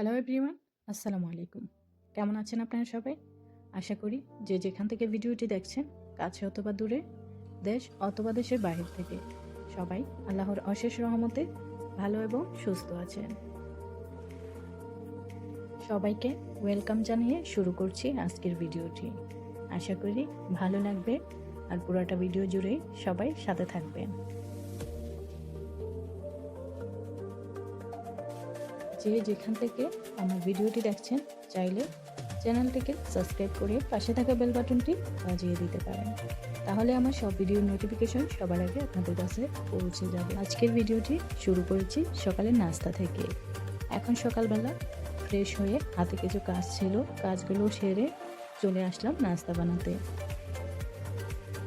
Hello everyone আসসালামু আলাইকুম কেমন আছেন আপনারা সবাই? আশা করি যে যেখান থেকে ভিডিওটি দেখছেন, কাছে অথবা দূরে, দেশ অথবা দেশের বাইরে থেকে সবাই আল্লাহর অশেষ রহমতে ভালো এবং সুস্থ আছেন। সবাইকে ওয়েলকাম জানিয়ে শুরু করছি আজকের ভিডিওটি। আশা করি ভালো লাগবে আর পুরোটা ভিডিও জুড়েই সবাই সাথে থাকবেন। যে যেখান থেকে আমার ভিডিওটি দেখছেন, চাইলে চ্যানেলটিকে সাবস্ক্রাইব করে পাশে থাকা বেল বাটনটি বাজিয়ে দিতে পারেন। তাহলে আমার সব ভিডিওর নোটিফিকেশন সবার আগে আপনাদের কাছে পৌঁছে যাবে। আজকের ভিডিওটি শুরু করেছি সকালের নাস্তা থেকে। এখন সকালবেলা ফ্রেশ হয়ে হাতে কিছু কাজ ছিল, কাজগুলো সেরে চলে আসলাম নাস্তা বানাতে।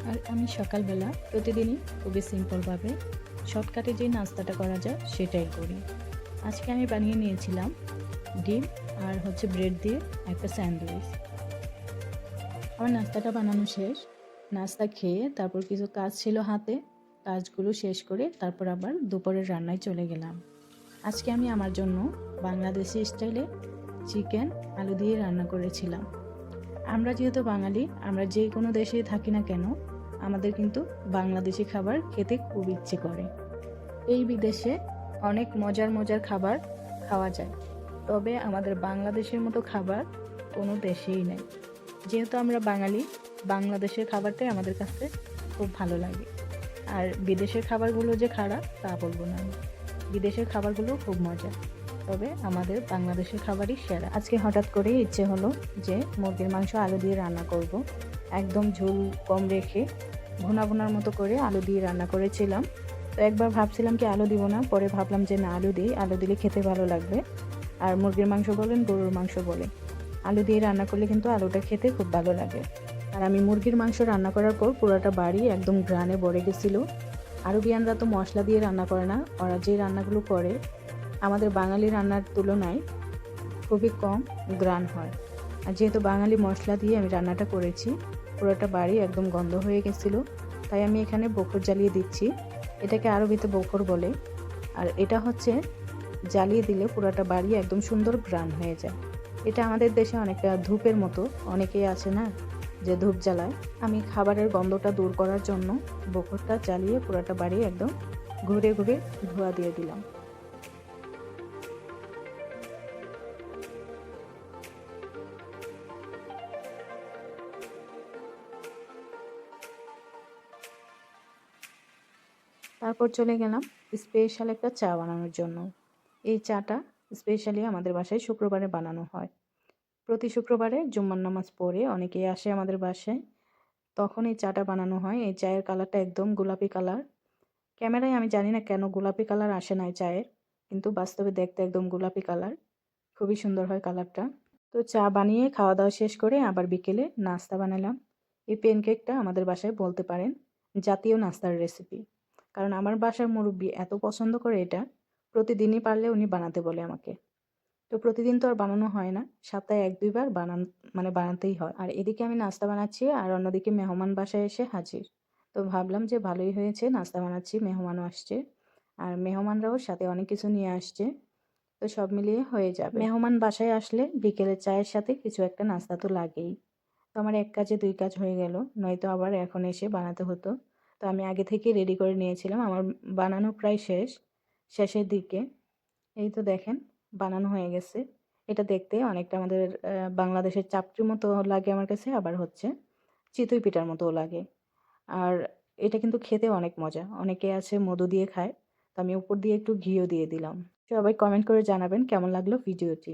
আর আমি সকালবেলা প্রতিদিনই খুবই সিম্পলভাবে শর্টকাটে যে নাস্তাটা করা যায়, সেটাই করি। আজকে আমি বানিয়ে নিয়েছিলাম ডিম আর হচ্ছে ব্রেড দিয়ে একটা স্যান্ডউইচ। আমার নাস্তাটা বানানো শেষ। নাস্তা খেয়ে তারপর কিছু কাজ ছিল হাতে, কাজগুলো শেষ করে তারপর আবার দুপুরের রান্নায় চলে গেলাম। আজকে আমি আমার জন্য বাংলাদেশি স্টাইলে চিকেন আলু দিয়ে রান্না করেছিলাম। আমরা যেহেতু বাঙালি, আমরা যে কোনো দেশে থাকি না কেন, আমাদের কিন্তু বাংলাদেশি খাবার খেতে খুব ইচ্ছে করে। এই বিদেশে অনেক মজার মজার খাবার খাওয়া যায়। তবে আমাদের বাংলাদেশের মতো খাবার কোনো দেশেই নেই। যেহেতু আমরা বাঙালি, বাংলাদেশের খাবারটাই আমাদের কাছে খুব ভালো লাগে। আর বিদেশের খাবারগুলো যে খারাপ, তা বলব না আমি। বিদেশের খাবারগুলো খুব মজা। তবে আমাদের বাংলাদেশের খাবারই সেরা। আজকে হঠাৎ করে ইচ্ছে হলো যে মুরগির মাংস আলু দিয়ে রান্না করব। একদম ঝোল কম রেখে, ভুনা ভুনার মতো করে আলু দিয়ে রান্না করেছিলাম। তো একবার ভাবছিলাম কি আলু দিব না, পরে ভাবলাম যে না, আলু দিই। আলু দিলে খেতে ভালো লাগবে। আর মুরগির মাংস বলেন, গরুর মাংস বলে আলু দিয়ে রান্না করলে কিন্তু আলুটা খেতে খুব ভালো লাগে। আর আমি মুরগির মাংস রান্না করার পর পুরোটা বাড়ি একদম গ্রানে ভরে গেছিল। আরবিয়ানরা তো মশলা দিয়ে রান্না করে না, ওরা যে রান্নাগুলো করে, আমাদের বাঙালি রান্নার তুলনায় খুবই কম গ্রান হয়। আর যেহেতু বাঙালি মশলা দিয়ে আমি রান্নাটা করেছি, পুরোটা বাড়ি একদম গন্ধ হয়ে গেছিল। তাই আমি এখানে বকর জ্বালিয়ে দিচ্ছি। এটাকে আরবিতে বকর বলে। আর এটা হচ্ছে জ্বালিয়ে দিলে পুরাটা বাড়ি একদম সুন্দর গ্রান হয়ে যায়। এটা আমাদের দেশে অনেকটা ধূপের মতো, অনেকেই আছে না, যে ধূপ জ্বালায়। আমি খাবারের গন্ধটা দূর করার জন্য বকরটা জ্বালিয়ে পুরাটা বাড়ি একদম ঘুরে ঘুরে ধোয়া দিয়ে দিলাম। তারপর চলে গেলাম স্পেশাল একটা চা বানানোর জন্য। এই চাটা স্পেশালি আমাদের বাসায় শুক্রবারে বানানো হয়। প্রতি শুক্রবারে জুম্মার নামাজ পড়ে অনেকেই আসে আমাদের বাসায়। তখন এই চাটা বানানো হয়। এই চায়ের কালারটা একদম গোলাপি কালার। ক্যামেরায় আমি জানি না কেন গোলাপি কালার আসে না চায়ের, কিন্তু বাস্তবে দেখতে একদম গোলাপি কালার। খুবই সুন্দর হয় কালারটা। তো চা বানিয়ে খাওয়া দাওয়া শেষ করে আবার বিকেলে নাস্তা বানালাম। এই পেনকেকটা আমাদের বাসায় বলতে পারেন জাতীয় নাস্তার রেসিপি কারণ আমার বাসার মুরব্বী এত পছন্দ করে এটা, প্রতিদিনই পারলে উনি বানাতে বলে আমাকে। তো প্রতিদিন তো আর বানানো হয় না, সপ্তাহে এক দুইবার বানান মানে বানাতেই হয়। আর এদিকে আমি নাস্তা বানাচ্ছি আর অন্যদিকে মেহমান বাসায় এসে হাজির। তো ভাবলাম যে ভালোই হয়েছে, নাস্তা বানাচ্ছি, মেহমানও আসছে। আর মেহমানরাও সাথে অনেক কিছু নিয়ে আসছে। তো সব মিলিয়ে হয়ে যাবে। মেহমান বাসায় আসলে বিকেলের চায়ের সাথে কিছু একটা নাস্তা তো লাগেই। তো আমার এক কাজে দুই কাজ হয়ে গেল, নয়তো আবার এখন এসে বানাতে হতো। তো আমি আগে থেকে রেডি করে নিয়েছিলাম। আমার বানানো প্রায় শেষ, শেষের দিকে। এই তো দেখেন, বানানো হয়ে গেছে। এটা দেখতে অনেকটা আমাদের বাংলাদেশের চাপটির মতো লাগে আমার কাছে, আবার হচ্ছে চিতই পিঠার মতোও লাগে। আর এটা কিন্তু খেতে অনেক মজা। অনেকে আছে মধু দিয়ে খায়, তো আমি উপর দিয়ে একটু ঘিও দিয়ে দিলাম। সবাই কমেন্ট করে জানাবেন কেমন লাগল ভিডিওটি।